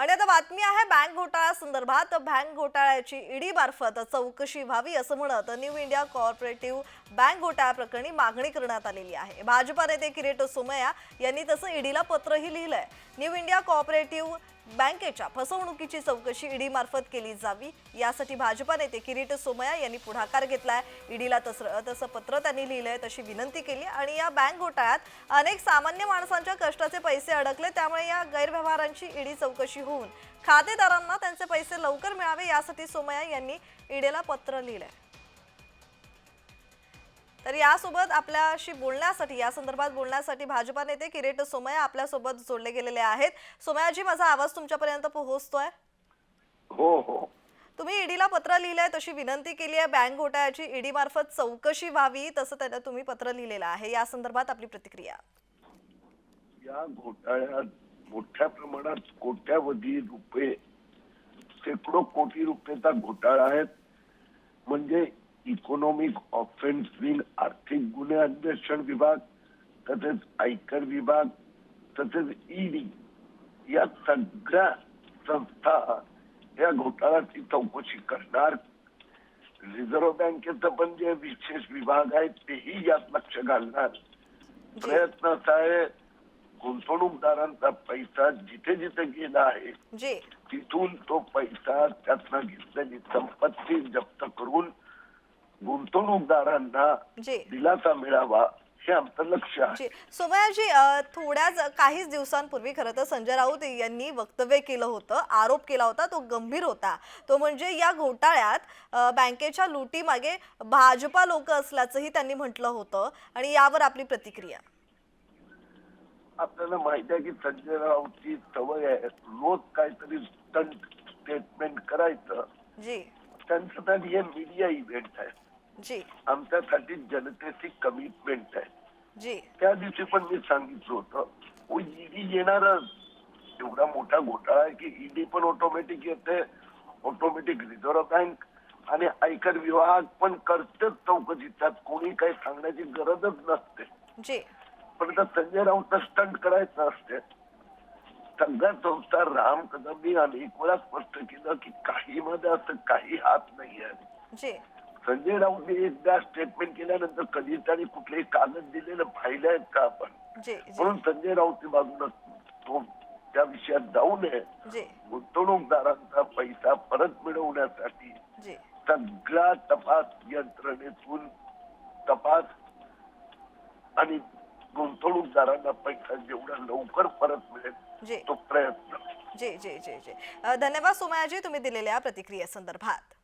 आणि आता बातमी आहे बँक घोटाळ्या संदर्भात. बँक घोटाळ्याची ईडी मार्फत चौकशी व्हावी असं म्हणत न्यू इंडिया कॉर्पोरेटिव्ह बँक घोटाळ्या प्रकरणी मागणी करण्यात आलेली आहे. भाजपा नेते किरीट सोमय्या यांनी तसं ईडीला पत्रही लिहिलंय. न्यू इंडिया कॉर्पोरेटिव्ह बँकेच्या फसवणुकीची चौकशी ईडी मार्फत केली जावी. यासाठी भाजपा नेते किरीट सोमया यांनी पुढाकार घेतलाय ईडीला तसं तसं पत्र त्यांनी लिहिलंय तशी विनंती केली आणि या बँक घोटाळ्यात अनेक सामान्य माणसांच्या कष्टाचे पैसे अडकले त्यामुळे या गैरव्यवहारांची ईडी चौकशी होऊन खातेदारांना त्यांचे पैसे लवकर मिळावे यासाठी सोमया यांनी ईडीला पत्र लिहिलंय. तर यासोबत आपल्याशी बोलण्यासाठी या संदर्भात बोलण्यासाठी भाजपा नेते किरीट सोमय्या आपल्यासोबत जोडले गेलेले आहेत. सोमयाजी माझा आवाज तुमच्यापर्यंत पोहोचतोय? हो हो. तुम्ही ईडीला पत्र लिहिलंय तशी विनंती केली आहे. बँक घोटाळ्याची ईडी मार्फत चौकशी व्हावी तसं त्यांना तुम्ही पत्र लिहिलेलं आहे. या संदर्भात आपली प्रतिक्रिया. या घोटाळ्यात मोठ्या प्रमाणात कोट्यावधी रुपये शेकडो कोटी रुपयेचा घोटाळा आहे म्हणजे इकॉनॉमिक ऑफेन्स आर्थिक गुन्हे अन्वेषण विभाग तसेच आयकर विभाग तसेच ईडी या सगळ्या संस्था या घोटाळ्याची चौकशी करणार रिझर्व्ह बँकेचं पण जे विशेष विभाग आहे तेही यात लक्ष घालणार प्रयत्न असा आहे गुंतवणूकदारांचा पैसा जिथे जिथे गेला आहे तिथून तो पैसा त्यातनं घेतलेली संपत्ती जप्त करून गुंतवणूकदारांना दिलासा मिळावा हे आमचं लक्ष आहे. जी. सोमयाजी थोड्याच काहीच दिवसांपूर्वी खरं तर संजय राऊत यांनी वक्तव्य केलं होतं आरोप केला होता तो गंभीर होता. तो म्हणजे या घोटाळ्यात बँकेच्या लुटीमागे भाजपा लोक असल्याचंही त्यांनी म्हटलं होतं आणि यावर आपली प्रतिक्रिया. आपल्याला माहिती आहे की संजय राऊतची सवय आहे रोज काहीतरी स्टंट स्टेटमेंट करायचं. जी. त्यांच्यासाठी हे मीडिया इव्हेंट आहे. जी. आमच्यासाठी जनतेची कमिटमेंट आहे. जी. त्या दिवशी पण मी सांगितलं होतं ईडी येणारच. एवढा मोठा घोटाळा आहे की ईडी पण ऑटोमॅटिक येते ऑटोमॅटिक रिझर्व्ह बँक आणि आयकर विभाग पण करतेच चौकशी. त्यात कोणी काही सांगण्याची गरजच नसते. जी. पण आता संजय राऊत स्टंट करायचं असते. सगळ्या संस्था राम कदमनी अनेक वेळा स्पष्ट केलं की काही मध्ये असं काही हात नाही आहे संजय राऊतने एकदा स्टेटमेंट केल्यानंतर कधी त्यांनी कुठलेही कागद दिलेलं पाहिले आहेत का आपण? म्हणून संजय राऊत बाजूला तो त्या विषयात जाऊ नये. गुंतवणूकदारांचा पैसा परत मिळवण्यासाठी जी. सगळ्या तपास यंत्रणेतून तपास आणि गुंतवणूकदारांना पैसा जेवढा लवकर परत मिळेल तो प्रयत्न. जी जी जी जी. धन्यवाद सोमयाजी तुम्ही दिलेल्या प्रतिक्रियेसंदर्भात